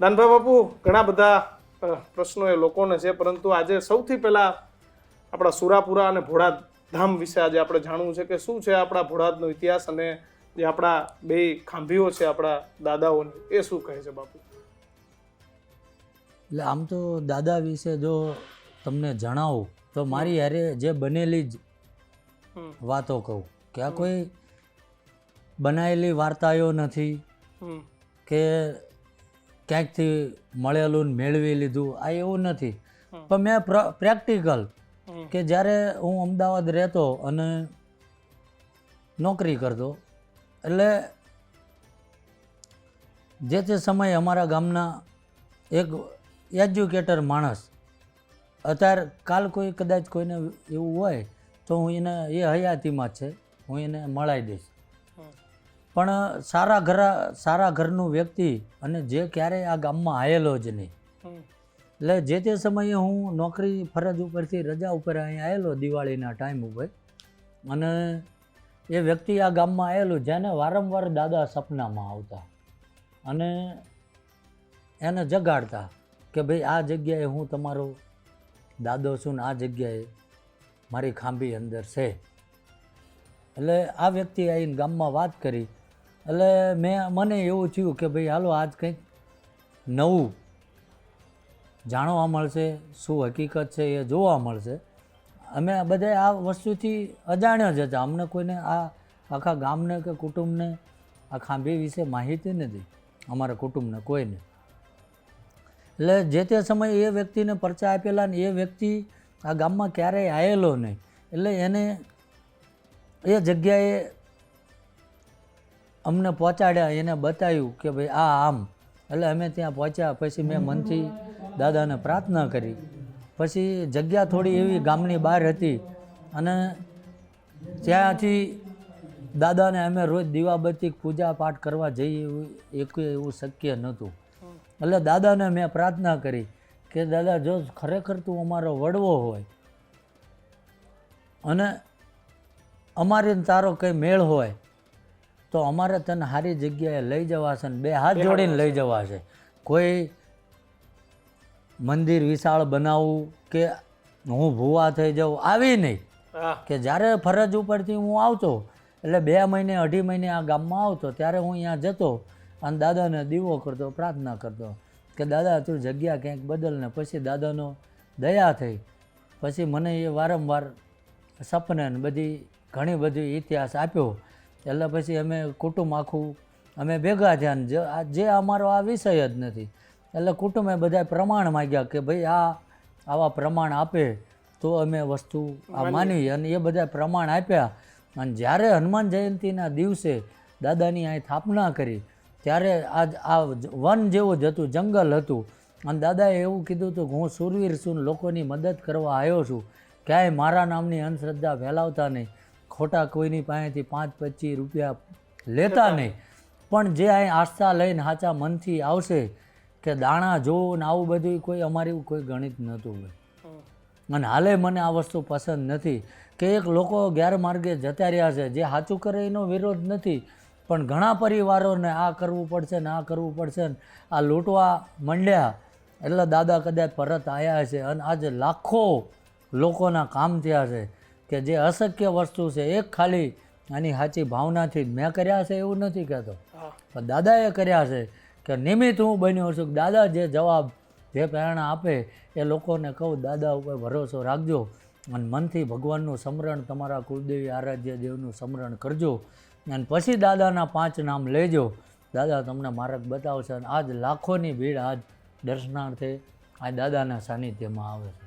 દાનભાઈ બાપુ ઘણા બધા પ્રશ્નો એ લોકોને છે પરંતુ આજે સૌથી પહેલાં આપણા સુરાપુરા અને ભોળાદ ધામ વિશે આજે આપણે જાણવું છે કે શું છે આપણા ભોળાદનો ઇતિહાસ અને જે આપણા બે ખાંભીઓ છે આપણા દાદાઓની એ શું કહે છે બાપુ? એટલે આમ તો દાદા વિશે જો તમને જણાવું તો મારી હારે જે બનેલી જ વાતો કહું કે આ કોઈ બનાવેલી વાર્તાઓ નથી કે ક્યાંકથી મળેલું મેળવી લીધું આ એવું નથી. પણ મેં પ્રેક્ટિકલ કે જ્યારે હું અમદાવાદ રહેતો અને નોકરી કરતો એટલે જે તે સમયે અમારા ગામના એક એજ્યુકેટર માણસ અત્યારે કાલ કોઈ કદાચ કોઈને એવું હોય તો હું એને એ હયાતીમાં છે હું એને મળાવી દઈશ. પણ સારા ઘર સારા ઘરનું વ્યક્તિ અને જે ક્યારેય આ ગામમાં આવેલો જ નહીં. એટલે જે તે સમયે હું નોકરી ફરજ ઉપરથી રજા ઉપર અહીં આવેલો દિવાળીના ટાઈમ ઉપર અને એ વ્યક્તિ આ ગામમાં આવેલું જેને વારંવાર દાદા સપનામાં આવતા અને એને જગાડતા કે ભાઈ આ જગ્યાએ હું તમારો દાદો છું ને આ જગ્યાએ મારી ખાંભી અંદર છે. એટલે આ વ્યક્તિ આવીને ગામમાં વાત કરી એટલે મેં, મને એવું થયું કે ભાઈ હાલો આજ કંઈક નવું જાણવા મળશે, શું હકીકત છે એ જોવા મળશે. અમે બધા આ વસ્તુથી અજાણ્યા જ હતા. અમને કોઈને આ આખા ગામને કે કુટુંબને, આ ખાંભી વિશે માહિતી નથી. અમારા કુટુંબને કોઈને. એટલે જે તે સમયે એ વ્યક્તિને પરચા આપેલા ને એ વ્યક્તિ આ ગામમાં ક્યારેય આવેલો નહીં. એટલે એને એ જગ્યાએ અમને પહોંચાડ્યા, એને બતાવ્યું કે ભાઈ આ આમ. એટલે અમે ત્યાં પહોંચ્યા, પછી મેં મનથી દાદાને પ્રાર્થના કરી. પછી જગ્યા થોડી એવી ગામની બહાર હતી અને ત્યાંથી દાદાને અમે રોજ દીવાબત્તી, પૂજા પાઠ કરવા જઈએ એવું એક એવું શક્ય નહોતું. એટલે દાદાને મેં પ્રાર્થના કરી કે દાદા, જો ખરેખર તું અમારો વડવો હોય અને અમારે તારો કંઈ મેળ હોય તો અમારે તને સારી જગ્યાએ લઈ જવાશે ને બે હાથ જોડીને લઈ જવાશે. કોઈ મંદિર વિશાળ બનાવવું કે હું ભૂવા થઈ જાઉં આવી નહીં. કે જ્યારે ફરજ ઉપરથી હું આવતો એટલે બે મહિને અઢી મહિને આ ગામમાં આવતો ત્યારે હું અહીંયા જતો અને દાદાને દીવો કરતો પ્રાર્થના કરતો કે દાદા તું જગ્યા ક્યાંક બદલ ને પછી દાદાનો દયા થઈ. પછી મને એ વારંવાર સપને બધી ઘણી બધી ઇતિહાસ આપ્યો એટલે પછી અમે કુટુંબ આખું અમે ભેગા થયા ને જે આ- અમારો આ વિષય જ નથી. એટલે કુટુંબે બધા પ્રમાણ માગ્યા કે ભાઈ આ આવા પ્રમાણ આપે તો અમે વસ્તુ આ માનવી અને એ બધા પ્રમાણ આપ્યા. અને જ્યારે હનુમાન જયંતિના દિવસે દાદાની અહીં સ્થાપના કરી ત્યારે આજ આ વન જેવું જ હતું જંગલ હતું. અને દાદાએ એવું કીધું હતું કે હું સુરવીર છું લોકોની મદદ કરવા આવ્યો છું. ક્યાંય મારા નામની અંધશ્રદ્ધા ફેલાવતા નહીં. ખોટા કોઈની પાસેથી પાંચ પચીસ રૂપિયા લેતા નહીં. પણ જે અહીં આસ્થા લઈને સાચા મનથી આવશે કે દાણા જોવું ને આવું બધું કોઈ અમારી કોઈ ગણિત નહોતું અને હાલે મને આ વસ્તુ પસંદ નથી કે એક લોકો ગેરમાર્ગે જતા રહ્યા છે જે સાચું કરે એનો વિરોધ નથી. પણ ઘણા પરિવારોને આ કરવું પડશે ને આ કરવું પડશે ને આ લૂંટવા માંડ્યા એટલે દાદા કદાચ પરત આવ્યા છે અને આજે લાખો લોકોના કામ થયા છે. કે જે અશક્ય વસ્તુ છે એક ખાલી આની સાચી ભાવનાથી જ મેં કર્યા છે એવું નથી કહેતો. પણ દાદાએ કર્યા છે કે નિમિત્ત હું બન્યો છું. દાદા જે જવાબ જે પ્રેરણા આપે એ લોકોને કહું દાદા ઉપર ભરોસો રાખજો અને મનથી ભગવાનનું સ્મરણ તમારા કુલદેવી આરાધ્ય દેવનું સમરણ કરજો અને પછી દાદાના પાંચ નામ લેજો. દાદા તમને માર્ગ બતાવશે અને આજ લાખોની ભીડ આજ દર્શનાર્થે આ દાદાના સાનિધ્યમાં આવે છે.